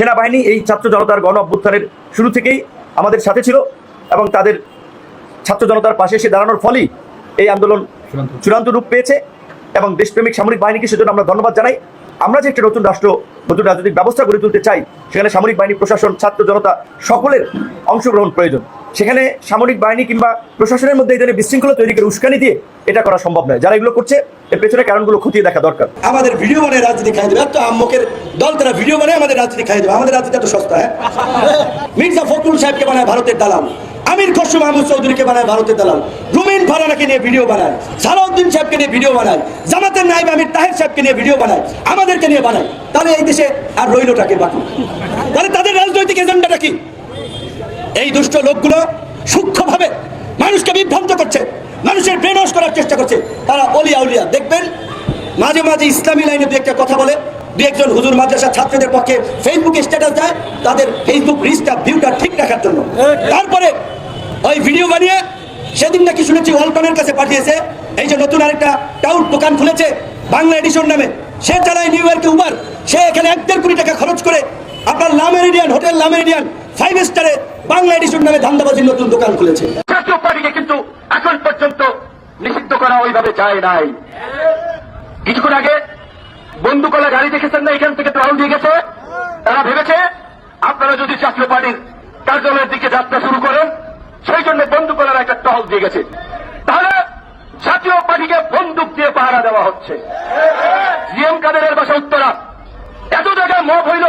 সেনাবাহিনী এই ছাত্র জনতার গণ অভ্যুত্থানের শুরু থেকেই আমাদের সাথে ছিল এবং তাদের ছাত্র জনতার পাশে এসে দাঁড়ানোর ফলেই এই আন্দোলন চূড়ান্ত রূপ। পেয়েছে এবং দেশপ্রেমিক সামরিক বাহিনীকে সেজন্য আমরা ধন্যবাদ জানাই। আমরা যে একটা নতুন রাষ্ট্র, নতুন রাজনৈতিক ব্যবস্থা গড়ে তুলতে চাই, সেখানে সামরিক বাহিনী, প্রশাসন, ছাত্র জনতা সকলের অংশগ্রহণ প্রয়োজন। সেখানে সামরিক বাহিনী কিংবা প্রশাসনের মধ্যে এই ধরনের বিশৃঙ্খলা তৈরি করে উস্কানি দিয়ে এটা করা সম্ভব নয়। যারা এগুলো করছে, এর পেছনে কারণগুলো খতিয়ে দেখা দরকার। আমাদের ভিডিও বানায় রাজনীতি খাই দেবে। এত আম্মকের দল তারা ভিডিও বানায় আমাদের রাজনীতি খাই দেবে। আমাদের রাজনীতি এত সস্তা হ্যাঁ? মির্জা ফখরুল সাহেবকে বানায় ভারতের দালাল। আমির খসরু মাহমুদ চৌধুরীকে বানায় ভারতের দালাল। ফারানাকে নিয়ে ভিডিও বানায় সালাউদ্দিন সাহেবকে নিয়ে ভিডিও বানায় জামাতের নাইব আমির তাহের সাহেবকে নিয়ে ভিডিও বানায় আমাদেরকে নিয়ে বানায়। তাহলে এই দেশে আর রইলটাকে বাকি। তাহলে তাদের রাজনৈতিক এজেন্ডাটা কি? এই দুষ্ট লোকগুলো সূক্ষ্মভাবে মানুষকে বিভ্রান্ত করছে মানুষের ব্রেনওয়াশ করার চেষ্টা করছে। তারা অলিয়া উলিয়া দেখবেন? মাঝে মাঝে ইসলামী লাইনে দু একটা কথা বলে দু একজন হুজুর মাদ্রাসা ছাত্রদের পক্ষে ফেসবুকে স্ট্যাটাস দেয় তাদের ফেসবুক রিচটা ভিউটা ঠিক রাখার জন্য। তারপরে ওই ভিডিও বানিয়ে সেদিন নাকি শুনেছি ওয়ালটনের কাছে পাঠিয়েছে। এই যে নতুন আরেকটা টাউট দোকান খুলেছে বাংলা এডিশন নামে। সে চালায় নিউ ইয়র্কে উবার। সে এখানে এক দেড় কোটি টাকা খরচ করে আপনার লামেরিডিয়ান হোটেল লামেরিডিয়ান ফাইভ স্টারে বাংলা এডিশন নামে ধান্দাবাজির নতুন দোকান খুলেছে। কিন্তু এখন পর্যন্ত নিষিদ্ধ করা ওইভাবে যায় নাই। কিছুক্ষণ আগে বন্দুকলা গাড়ি দেখেছেন না, এখান থেকে টহল দিয়ে গেছে। তারা ভেবেছে, আপনারা যদি জাতীয় পার্টির কার্যালয়ের দিকে যাত্রা শুরু করেন সেই জন্য বন্দুকলার একটা টহল দিয়ে গেছে। তাহলে জাতীয় পার্টিকে বন্দুক দিয়ে পাহারা দেওয়া হচ্ছে। জিএম কাদেরের বাসা উত্তরা। এত জায়গায় মব হইল,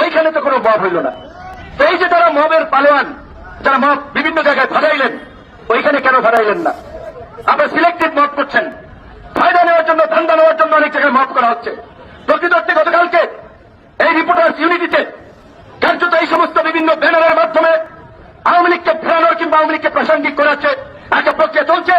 ওইখানে তো কোনো মব হইল না। এই যে তারা মবের পালোয়ান, যারা মব বিভিন্ন জায়গায় ভাড়াইলেন ওইখানে কেন ভাড়াইলেন না? আপনার সিলেক্টেড মব করছেন। ফায়দা নেওয়ার জন্য, ধান্দা নেওয়ার জন্য অনেক জায়গায় মব করা হচ্ছে। প্রকৃত অর্থে গতকালকে এই রিপোর্টার্স ইউনিটিতে কার্যত এই সমস্ত বিভিন্ন ব্যানারের মাধ্যমে আওয়ামী লীগকে ফেরানোর কিংবা আওয়ামী লীগকে প্রাসঙ্গিক করাচ্ছে একটা প্রক্রিয়া চলছে